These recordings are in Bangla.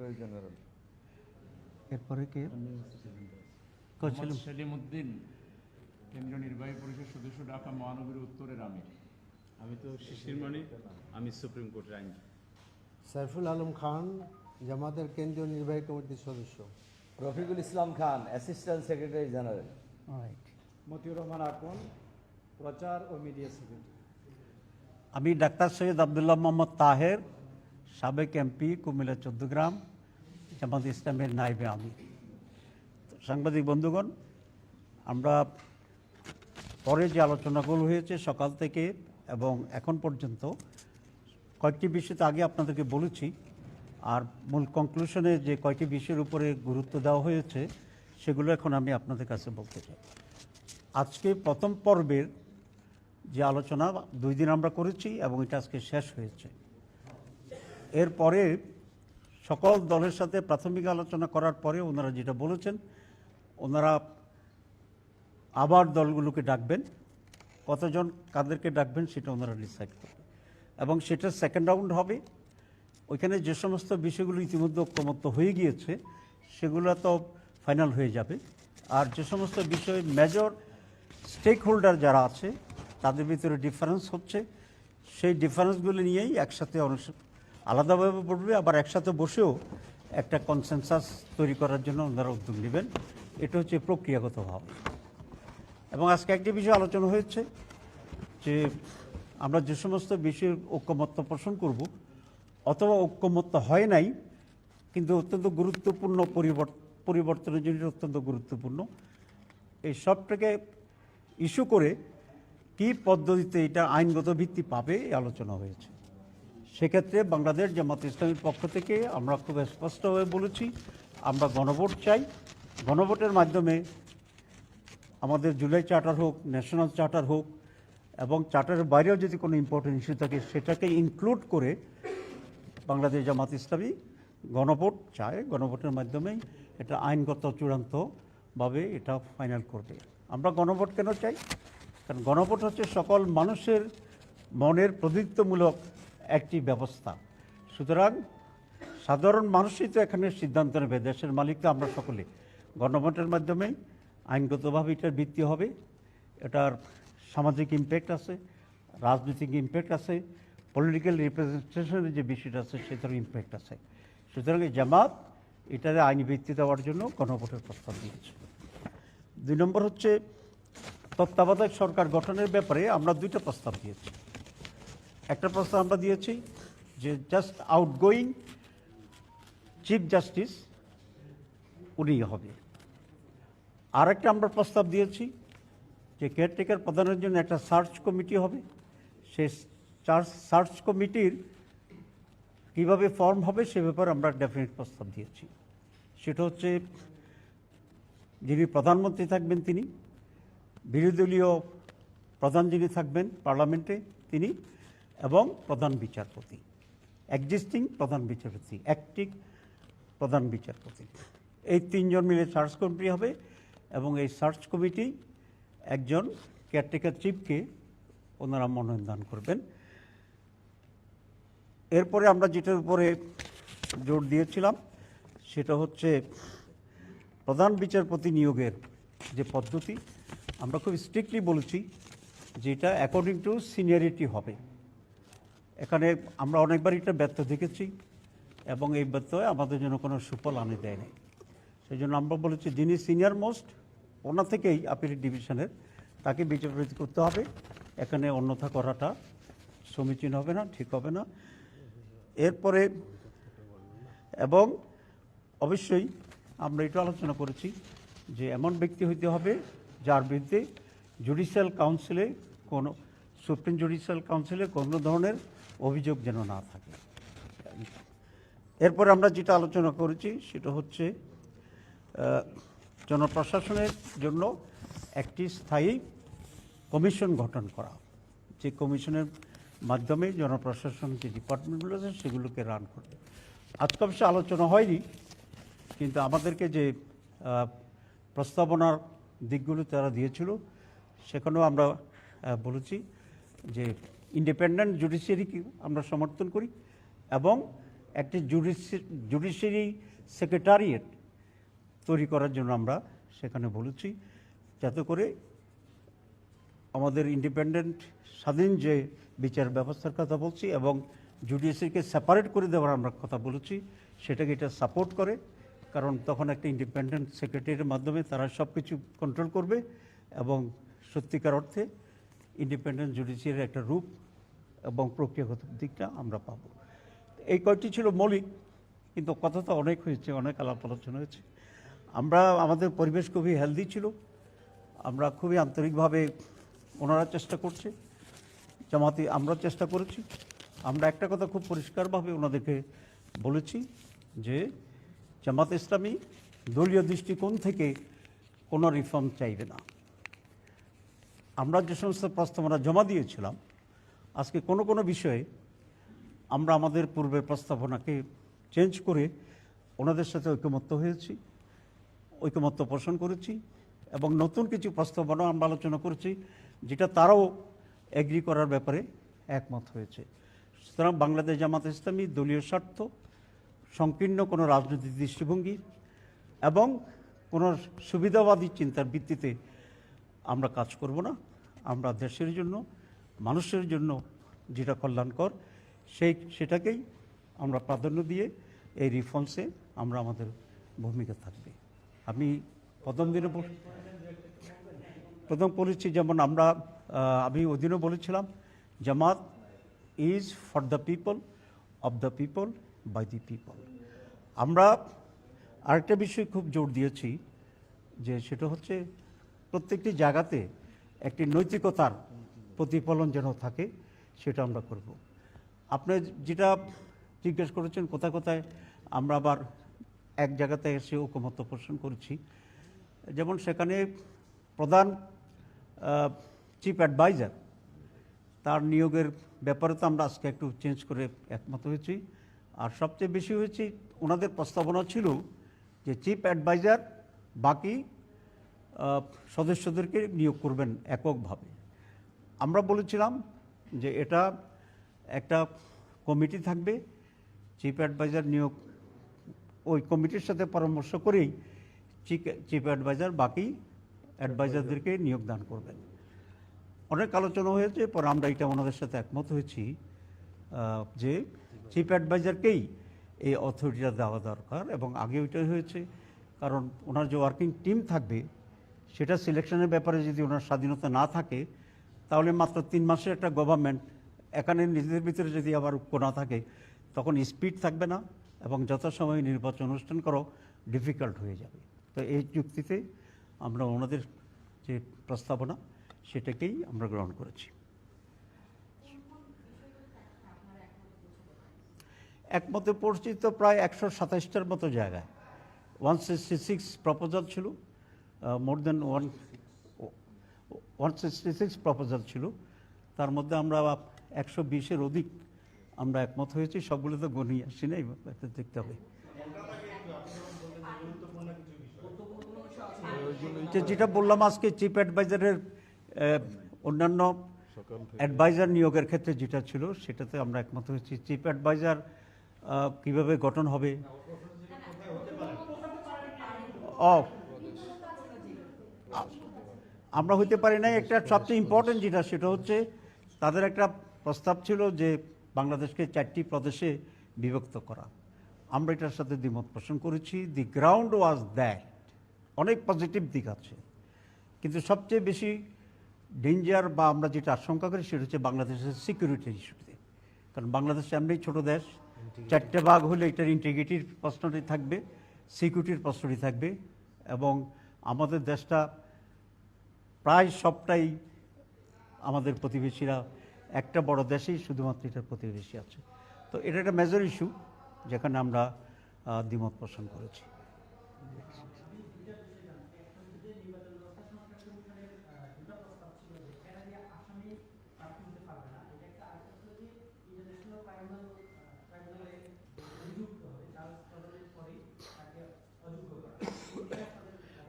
সেক্রেটারি জেনারেল এরপরে কে? সেলিম উদ্দিন কেন্দ্রীয় নির্বাহী পরিষদ সদস্য ঢাকা মহানগরী উত্তরের আমির। আমি তো শিশির মণি আমি সুপ্রিম কোর্টের আইন। সাইফুল আলম খান জামাতের কেন্দ্রীয় নির্বাহী কমিটির সদস্য। Rafiqul Islam Khan assistant secretary general Motiur Rahman Akon প্রচার ও মিডিয়া সেক্রেটারি আমি ডাক্তার সৈয়দ আবদুল্লাহ মোহাম্মদ তাহের সাবেক এমপি কুমিল্লা চৌদ্দগ্রাম। জামাত ইসলামের নাইবে আমি সাংবাদিক বন্ধুগণ, আমরা পরে যে আলোচনাগুলো হয়েছে সকাল থেকে এবং এখন পর্যন্ত, কয়েকটি বিষয়তে আগে আপনাদেরকে বলেছি, আর মূল কনক্লুশনে যে কয়েকটি বিষয়ের উপরে গুরুত্ব দেওয়া হয়েছে, সেগুলো এখন আমি আপনাদের কাছে বলতে চাই। আজকে প্রথম পর্বের যে আলোচনা, দুই দিন আমরা করেছি এবং এটা আজকে শেষ হয়েছে। এরপরে সকল দলের সাথে প্রাথমিক আলোচনা করার পরে ওনারা যেটা বলেছেন, ওনারা আবার দলগুলোকে ডাকবেন, কতজন কাদেরকে ডাকবেন সেটা ওনারা ডিসাইড করবেন। এবং সেটা সেকেন্ড রাউন্ড হবে। ওইখানে যে সমস্ত বিষয়গুলো ইতিমধ্যে ঐক্যমত্য হয়ে গিয়েছে, সেগুলো তো ফাইনাল হয়ে যাবে। আর যে সমস্ত বিষয়ে মেজর স্টেক হোল্ডার যারা আছে, তাদের ভিতরে ডিফারেন্স হচ্ছে। সেই ডিফারেন্সগুলো নিয়েই একসাথে অনুস- আলাদাভাবে পড়বে, আবার একসাথে বসেও একটা কনসেনসাস তৈরি করার জন্য ওনারা উদ্যোগ নেবেন। এটা হচ্ছে প্রক্রিয়াগতভাবে এবং আজকে একটি বিষয় আলোচনা হয়েছে যে আমরা যে সমস্ত বিষয়ের ঐক্যমত্য পোষণ করব, অথবা ঐক্যমত্য হয় নাই, কিন্তু অত্যন্ত গুরুত্বপূর্ণ পরিবর্তন পরিবর্তনের জন্য অত্যন্ত গুরুত্বপূর্ণ। এই সবটাকে ইস্যু করে কী পদ্ধতিতে এটা আইনগত ভিত্তি পাবে, এই আলোচনা হয়েছে। সেক্ষেত্রে বাংলাদেশ জামাত ইসলামের পক্ষ থেকে আমরা খুব স্পষ্টভাবে বলেছি, আমরা গণভোট চাই। গণভোটের মাধ্যমে আমাদের জুলাই চার্টার হোক, ন্যাশনাল চার্টার হোক, এবং চার্টারের বাইরেও যদি কোনো ইম্পর্টেন্ট ইস্যু থাকে, সেটাকে ইনক্লুড করে বাংলাদেশ জামাত ইসলামী গণভোট চায়। গণভোটের মাধ্যমেই এটা আইনগত চূড়ান্তভাবে এটা ফাইনাল করবে। আমরা গণভোট কেন চাই? কারণ গণভোট হচ্ছে সকল মানুষের মনের প্রতিনিধিত্বমূলক একটি ব্যবস্থা। সুতরাং সাধারণ মানুষই তো এখানে সিদ্ধান্ত নেবে দেশের মালিক তো আমরা সকলে। গণভোটের মাধ্যমে আইনগতভাবে এটার ভিত্তি হবে। এটার সামাজিক ইম্প্যাক্ট আছে, রাজনৈতিক ইম্প্যাক্ট আছে পলিটিক্যাল রিপ্রেজেন্টেশনের যে বিষয়টা আছে সেটার ইম্প্যাক্ট আছে। সুতরাং এই জামাত এটার আইনি ভিত্তি দেওয়ার জন্য গণভোটের প্রস্তাব দিয়েছে। দুই নম্বর হচ্ছে তত্ত্বাবধায়ক সরকার গঠনের ব্যাপারে আমরা দুইটা প্রস্তাব দিয়েছি। একটা প্রস্তাব আমরা দিয়েছি যে জাস্ট আউটগোয়িং চিফ জাস্টিস উনি হবে। আর একটা আমরা প্রস্তাব দিয়েছি যে কেয়ারটেকার প্রধানের জন্য একটা সার্চ কমিটি হবে। সে সার্চ কমিটির কীভাবে ফর্ম হবে সে ব্যাপারে আমরা ডেফিনেট প্রস্তাব দিয়েছি। সেটা হচ্ছে যিনি প্রধানমন্ত্রী থাকবেন তিনি, বিরোধী দলীয় প্রধান যিনি থাকবেন পার্লামেন্টে তিনি এবং প্রধান বিচারপতি। এক্সিস্টিং প্রধান বিচারপতি অ্যাক্টিং প্রধান বিচারপতি। এই তিনজন মিলে সার্চ কমিটি হবে এবং এই সার্চ কমিটি একজন কেয়ারটেকার চিফকে ওনারা মনোনয়ন দান করবেন। এরপরে আমরা যেটার উপরে জোর দিয়েছিলাম, সেটা হচ্ছে প্রধান বিচারপতি নিয়োগের যে পদ্ধতি। আমরা খুব স্ট্রিক্টলি বলেছি যেটা অ্যাকর্ডিং টু সিনিয়রিটি হবে। এখানে আমরা অনেকবার এটা ব্যর্থ দেখেছি এবং এই ব্যর্থ আমাদের জন্য কোনো সুফল আনে দেয় নাই। সেই জন্য আমরা বলেছি, যিনি সিনিয়র মোস্ট ওনা থেকেই আপিল ডিভিশনের তাকে বিচারপতি করতে হবে। এখানে অন্যথা করাটা সমীচীন হবে না, ঠিক হবে না। এরপরে এবং অবশ্যই আমরা এটা আলোচনা করেছি যে এমন ব্যক্তি হইতে হবে যার বিরুদ্ধে জুডিশিয়াল কাউন্সিলে কোনো সুপ্রিম জুডিশিয়াল কাউন্সিলে কোনো ধরনের অভিযোগ যেন না থাকে। এরপরে আমরা যেটা আলোচনা করেছি, সেটা হচ্ছে জনপ্রশাসনের জন্য একটি স্থায়ী কমিশন গঠন করা। যে কমিশনের মাধ্যমে জনপ্রশাসন যে ডিপার্টমেন্টগুলো আছে, সেগুলোকে রান করবে আজকে অবশ্য আলোচনা হয়নি, কিন্তু আমাদেরকে যে প্রস্তাবনার দিকগুলো তারা দিয়েছিল, সেখানেও আমরা বলেছি যে ইন্ডিপেন্ডেন্ট জুডিশিয়ারিকে আমরা সমর্থন করি এবং একটি জুডিশিয়ারি সেক্রেটারিয়েট তৈরি করার জন্য আমরা সেখানে বলেছি, যাতে করে আমাদের ইন্ডিপেন্ডেন্ট স্বাধীন যে বিচার ব্যবস্থার কথা বলছি এবং জুডিশিয়ারিকে সেপারেট করে দেওয়ার আমরা কথা বলেছি, সেটাকে এটা সাপোর্ট করে। কারণ তখন একটা ইন্ডিপেন্ডেন্ট সেক্রেটারির মাধ্যমে তারা সব কিছু কন্ট্রোল করবে এবং সত্যিকার অর্থে ইন্ডিপেন্ডেন্ট জুডিশিয়ারির একটা রূপ এবং প্রক্রিয়াগত দিকটা আমরা পাবো। এই কয়টি ছিল মৌলিক, কিন্তু কথা তো অনেক হয়েছে, অনেক আলাপ আলোচনা হয়েছে। আমরা, আমাদের পরিবেশ খুবই হেলদি ছিল। আমরা খুবই আন্তরিকভাবে ওনারা চেষ্টা করছে, জামাতি আমরা চেষ্টা করেছি। আমরা একটা কথা খুব পরিষ্কারভাবে ওনাদেরকে বলেছি যে, জামাত ইসলামী দলীয় দৃষ্টিকোণ থেকে কোনো রিফর্ম চাইবে না। আমরা যে সমস্ত প্রস্তাবনা জমা দিয়েছিলাম, আজকে কোনো কোনো বিষয়ে আমরা আমাদের পূর্বের প্রস্তাবনাকে চেঞ্জ করে ওনাদের সাথে ঐকমত্য হয়েছি, ঐকমত্য পোষণ করেছি এবং নতুন কিছু প্রস্তাবনা আমরা আলোচনা করেছি, যেটা তারাও এগ্রি করার ব্যাপারে একমত হয়েছে। সুতরাং বাংলাদেশ জামাত ইসলামী দলীয় স্বার্থ, সংকীর্ণ কোনো রাজনৈতিক দৃষ্টিভঙ্গি এবং কোনো সুবিধাবাদী চিন্তার ভিত্তিতে আমরা কাজ করব না। আমরা দেশের জন্য, মানুষের জন্য যেটা কল্যাণকর, সেই, সেটাকেই আমরা প্রাধান্য দিয়ে এই রিফর্মসে আমরা আমাদের ভূমিকা থাকবে। আমি প্রথম দিনে প্রথম বলেছি যেমন আমরা আমি ওই দিনও বলেছিলাম, Jamaat is for the people of the people by the people আমরা আরেকটা বিষয় খুব জোর দিয়েছি, যে সেটা হচ্ছে প্রত্যেকটি জায়গাতে একটি নৈতিকতার প্রতিফলন যেন থাকে, সেটা আমরা করব। আপনি যেটা জিজ্ঞেস করেছেন, কোথায় কোথায়, আমরা আবার এক জায়গাতে এসে ঐকমত্য পোষণ করেছি। যেমন সেখানে প্রধান চিফ অ্যাডভাইজার, তার নিয়োগের ব্যাপারে তো আমরা আজকে একটু চেঞ্জ করে একমত হয়েছি। আর সবচেয়ে বেশি হয়েছি, ওনাদের প্রস্তাবনা ছিল যে, চিফ অ্যাডভাইজার বাকি সদস্যদেরকে নিয়োগ করবেন এককভাবে। আমরা বলেছিলাম যে এটা একটা কমিটি থাকবে, চিফ অ্যাডভাইজার নিয়োগ, ওই কমিটির সাথে পরামর্শ করেই চিফ অ্যাডভাইজার বাকি অ্যাডভাইজারদেরকে নিয়োগ দান করবেন। অনেক আলোচনা হয়েছে, পরে আমরা এটা ওনাদের সাথে একমত হয়েছি যে চিফ অ্যাডভাইজারকেই এই অথরিটিটা দেওয়া দরকার এবং আগে ওইটাই হয়েছে, কারণ ওনার যে ওয়ার্কিং টিম থাকবে সেটা সিলেকশনের ব্যাপারে যদি ওনার স্বাধীনতা না থাকে, তাহলে মাত্র তিন মাসের একটা গভর্নমেন্ট এখানে নিজেদের ভিতরে যদি আবার ঐক্য না থাকে, তখন স্পিড থাকবে না এবং যথাসময়ে নির্বাচন অনুষ্ঠান করো ডিফিকাল্ট হয়ে যাবে। তো এই যুক্তিতে আমরা ওনাদের যে প্রস্তাবনা, সেটাকেই আমরা গ্রহণ করেছি। একমতে পড়ছি তো প্রায় একশো সাতাশটার মতো জায়গায়। ওয়ান সিক্সটি সিক্স প্রপোজাল ছিল। More than one one sixty six proposal ছিল। তার মধ্যে আমরা একশো বিশের অধিক আমরা একমত হয়েছি সবগুলো তো গণিয়ে আসি নাই দেখতে হবে। যেটা বললাম আজকে চিফ অ্যাডভাইজারের অন্যান্য অ্যাডভাইজার নিয়োগের ক্ষেত্রে যেটা ছিল সেটাতে আমরা একমত হয়েছি। চিফ অ্যাডভাইজার কীভাবে গঠন হবে? ও আমরা হইতে পারি নাই একটা সবচেয়ে ইম্পর্টেন্ট যেটা সেটা হচ্ছে তাদের একটা প্রস্তাব ছিল যে বাংলাদেশকে চারটি প্রদেশে বিভক্ত করা। আমরা এটার সাথে দ্বিমত পোষণ করেছি। দি গ্রাউন্ড ওয়াজ দ্যাট অনেক পজিটিভ দিক আছে। কিন্তু সবচেয়ে বেশি ডেঞ্জার বা আমরা যেটা আশঙ্কা করি সেটা হচ্ছে বাংলাদেশের সিকিউরিটি ইস্যুতে কারণ বাংলাদেশ এমনি ছোট দেশ। চারটে ভাগ হলে এটার ইন্টিগ্রিটির প্রশ্নটি থাকবে সিকিউরিটির প্রশ্নটি থাকবে এবং আমাদের দেশটা প্রায় সবটাই আমাদের প্রতিবেশীরা, একটা বড় দেশেই শুধুমাত্র এটার প্রতিবেশী আছে। তো এটা একটা মেজর ইস্যু যেখানে আমরা দ্বিমত পোষণ করেছি।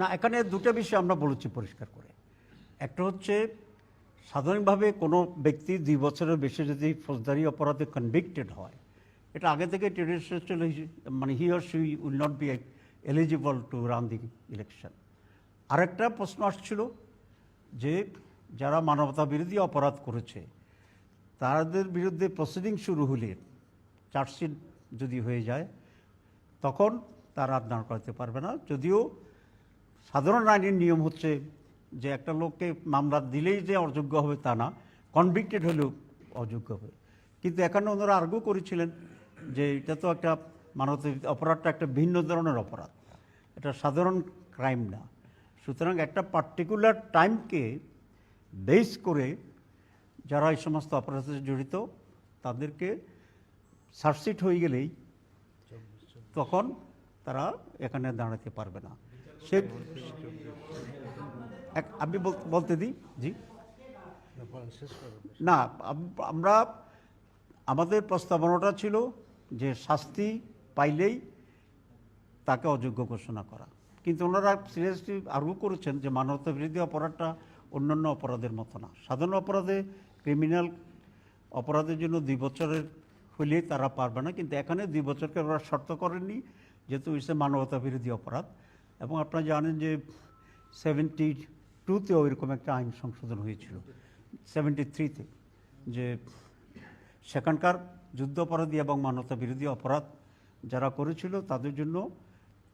না, এখানে দুটো বিষয় আমরা বলেছি পরিষ্কার করে। একটা হচ্ছে, সাধারণভাবে কোনো ব্যক্তি দুই বছরের বেশি যদি ফৌজদারি অপরাধে কনভিক্টেড হয়, এটা আগে থেকে টেরিস্ট চলে মানে he or she will not be eligible to run the election আরেকটা প্রশ্ন আসছিল যে, যারা মানবতা বিরোধী অপরাধ করেছে, তাদের বিরুদ্ধে প্রসিডিং শুরু হলে চার্জশিট যদি হয়ে যায়, তখন তারা আর দাঁড় করাতে পারবে না। যদিও সাধারণ আইনের নিয়ম হচ্ছে যে একটা লোককে মামলা দিলেই যে অযোগ্য হবে তা না কনভিক্টেড হলেও অযোগ্য হবে। কিন্তু এখানে ওনারা আর্গু করেছিলেন যে এটা তো একটা মানবতা অপরাধটা একটা ভিন্ন ধরনের অপরাধ। এটা সাধারণ ক্রাইম না। সুতরাং একটা পার্টিকুলার টাইমকে বেস করে যারা এই সমস্ত অপরাধে জড়িত, তাদেরকে সার্সিট হয়ে গেলেই তখন তারা এখানে দাঁড়াতে পারবে না। সে এক- আমি বলতে দিই? জি। না আমরা আমাদের প্রস্তাবনাটা ছিল যে শাস্তি পাইলেই তাকে অযোগ্য ঘোষণা করা। কিন্তু ওনারা সিরিয়াসলি আর্গু করেছেন যে মানবতা বিরোধী অপরাধটা অন্যান্য অপরাধের মতো না। সাধারণ অপরাধে ক্রিমিনাল অপরাধের জন্য দুই বছরের হলেই তারা পারবে না কিন্তু এখানে দুই বছরকে ওরা শর্ত করেননি যেহেতু ইসে মানবতা বিরোধী অপরাধ। এবং আপনারা জানেন যে সেভেন্টি টুতেও এরকম একটা আইন সংশোধন হয়েছিল সেভেন্টি থ্রিতে যে সেখানকার যুদ্ধাপরাধী এবং মানবতা বিরোধী অপরাধ যারা করেছিল তাদের জন্য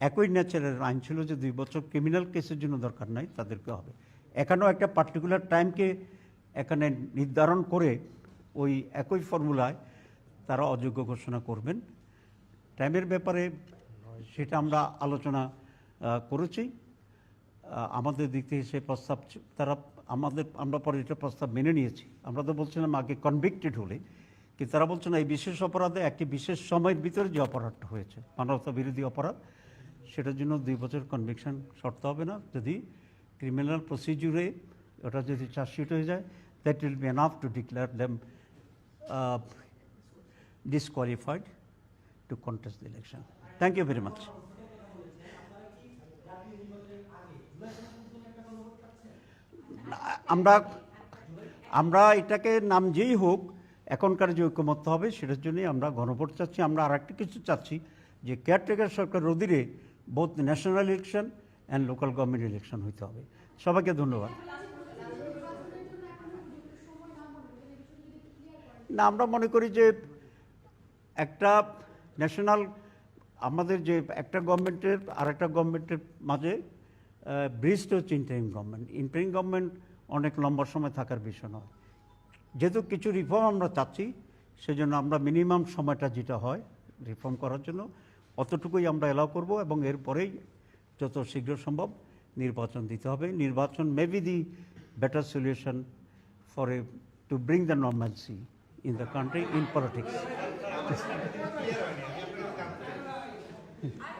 একই ন্যাচারের আইন ছিল যে দুই বছর ক্রিমিনাল কেসের জন্য দরকার নাই, তাদেরকে হবে। এখানেও একটা পার্টিকুলার টাইমকে এখানে নির্ধারণ করে ওই একই ফর্মুলায় তারা অযোগ্য ঘোষণা করবেন। টাইমের ব্যাপারে সেটা আমরা আলোচনা করেছি। আমাদের দিক থেকে সে প্রস্তাব তারা আমাদের, আমরা পরে এটা প্রস্তাব মেনে নিয়েছি আমরা তো বলছিলাম আগে কনভিক্টেড হলে, কিন্তু তারা বলছেন এই বিশেষ অপরাধে একটি বিশেষ সময়ের ভিতরে যে অপরাধটা হয়েছে, মানবতা বিরোধী অপরাধ, সেটার জন্য দুই বছর কনভিকশন শর্ত হবে না যদি ক্রিমিনাল প্রসিডিউরে ওটা যদি চার্জশিট হয়ে যায় that will be enough to declare them disqualified to contest the election. Thank you very much. আমরা আমরা এটাকে নাম যেই হোক, এখনকার যে ঐক্যমত্য হবে সেটার জন্যই আমরা গণভোট চাচ্ছি। আমরা আর একটা কিছু চাচ্ছি যে কেয়ারটেকার সরকার অধীনে both national election and local government election হইতে হবে। সবাইকে ধন্যবাদ। না, আমরা মনে করি যে একটা ন্যাশনাল আমাদের যে একটা গভর্নমেন্টের আর একটা গভর্নমেন্টের মাঝে ব্রিজটা হচ্ছে ইন্টারিম গভর্নমেন্ট ইন্টারিম গভর্নমেন্ট অনেক লম্বা সময় থাকার বিষয় নয়। যেহেতু কিছু রিফর্ম আমরা চাচ্ছি, সেজন্য আমরা মিনিমাম সময়টা যেটা হয় রিফর্ম করার জন্য, অতটুকুই আমরা এলাও করব এবং এরপরেই যত শীঘ্র সম্ভব নির্বাচন দিতে হবে। নির্বাচন may be the better solution for a to bring the normalcy in the country in politics.